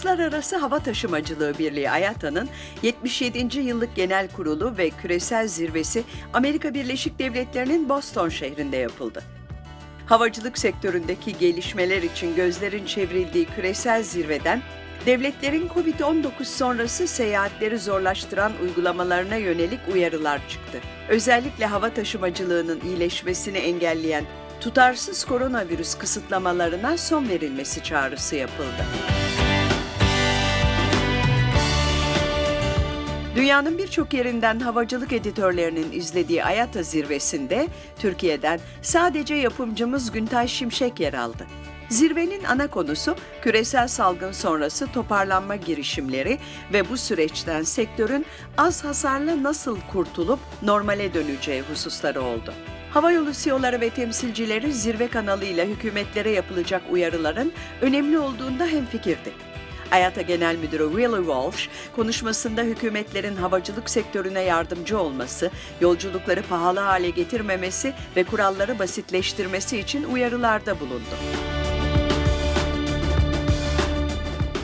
Uluslararası Hava Taşımacılığı Birliği IATA'nın 77. yıllık genel kurulu ve küresel zirvesi Amerika Birleşik Devletleri'nin Boston şehrinde yapıldı. Havacılık sektöründeki gelişmeler için gözlerin çevrildiği küresel zirveden devletlerin COVID-19 sonrası seyahatleri zorlaştıran uygulamalarına yönelik uyarılar çıktı. Özellikle hava taşımacılığının iyileşmesini engelleyen tutarsız koronavirüs kısıtlamalarına son verilmesi çağrısı yapıldı. Dünyanın birçok yerinden havacılık editörlerinin izlediği IATA zirvesinde Türkiye'den sadece yapımcımız Güntay Şimşek yer aldı. Zirvenin ana konusu küresel salgın sonrası toparlanma girişimleri ve bu süreçten sektörün az hasarla nasıl kurtulup normale döneceği hususları oldu. Havayolu CEO'ları ve temsilcileri zirve kanalıyla hükümetlere yapılacak uyarıların önemli olduğunda hemfikirdi. IATA Genel Müdürü Willie Walsh, konuşmasında hükümetlerin havacılık sektörüne yardımcı olması, yolculukları pahalı hale getirmemesi ve kuralları basitleştirmesi için uyarılarda bulundu.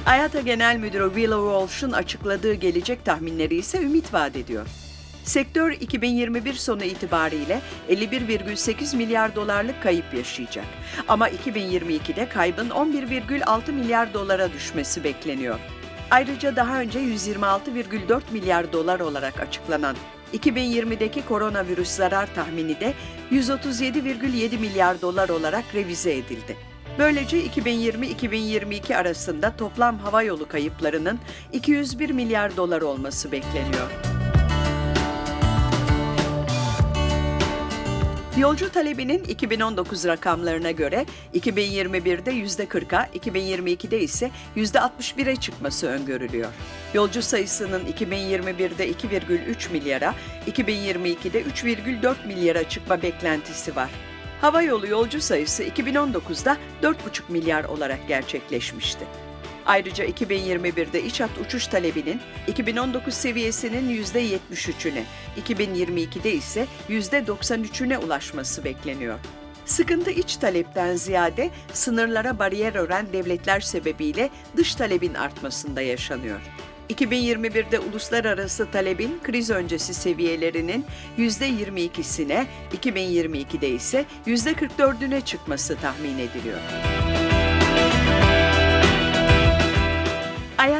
IATA Genel Müdürü Willie Walsh'un açıkladığı gelecek tahminleri ise ümit vaat ediyor. Sektör 2021 sonu itibariyle 51,8 milyar dolarlık kayıp yaşayacak. Ama 2022'de kaybın 11,6 milyar dolara düşmesi bekleniyor. Ayrıca daha önce 126,4 milyar dolar olarak açıklanan 2020'deki koronavirüs zarar tahmini de 137,7 milyar dolar olarak revize edildi. Böylece 2020-2022 arasında toplam havayolu kayıplarının 201 milyar dolar olması bekleniyor. Yolcu talebinin 2019 rakamlarına göre 2021'de %40'a, 2022'de ise %61'e çıkması öngörülüyor. Yolcu sayısının 2021'de 2,3 milyara, 2022'de 3,4 milyara çıkma beklentisi var. Hava yolu yolcu sayısı 2019'da 4,5 milyar olarak gerçekleşmişti. Ayrıca 2021'de iç hat uçuş talebinin 2019 seviyesinin %73'üne, 2022'de ise %93'üne ulaşması bekleniyor. Sıkıntı iç talepten ziyade sınırlara bariyer ören devletler sebebiyle dış talebin artmasında yaşanıyor. 2021'de uluslararası talebin kriz öncesi seviyelerinin %22'sine, 2022'de ise %44'üne çıkması tahmin ediliyor.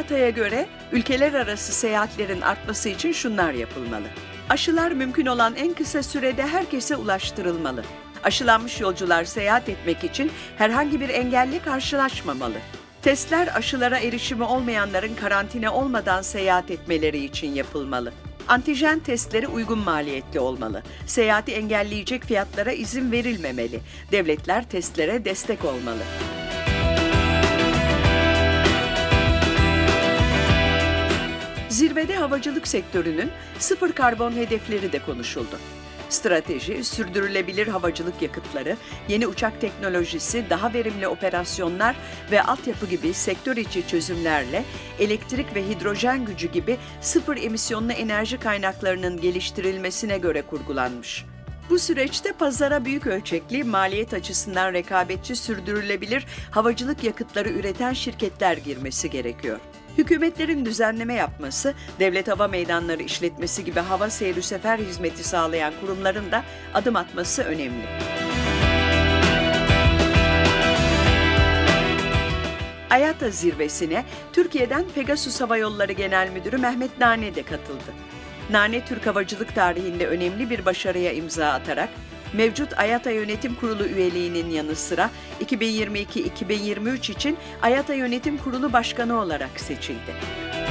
IATA'ya göre ülkeler arası seyahatlerin artması için şunlar yapılmalı. Aşılar mümkün olan en kısa sürede herkese ulaştırılmalı. Aşılanmış yolcular seyahat etmek için herhangi bir engelle karşılaşmamalı. Testler aşılara erişimi olmayanların karantina olmadan seyahat etmeleri için yapılmalı. Antijen testleri uygun maliyetli olmalı. Seyahati engelleyecek fiyatlara izin verilmemeli. Devletler testlere destek olmalı. Zirvede havacılık sektörünün sıfır karbon hedefleri de konuşuldu. Strateji, sürdürülebilir havacılık yakıtları, yeni uçak teknolojisi, daha verimli operasyonlar ve altyapı gibi sektör içi çözümlerle elektrik ve hidrojen gücü gibi sıfır emisyonlu enerji kaynaklarının geliştirilmesine göre kurgulanmış. Bu süreçte pazara büyük ölçekli, maliyet açısından rekabetçi sürdürülebilir havacılık yakıtları üreten şirketler girmesi gerekiyor. Hükümetlerin düzenleme yapması, devlet hava meydanları işletmesi gibi hava seyri sefer hizmeti sağlayan kurumların da adım atması önemli. IATA zirvesine Türkiye'den Pegasus Hava Yolları Genel Müdürü Mehmet Nane de katıldı. Nane Türk havacılık tarihinde önemli bir başarıya imza atarak mevcut IATA Yönetim Kurulu üyeliğinin yanı sıra 2022-2023 için IATA Yönetim Kurulu Başkanı olarak seçildi.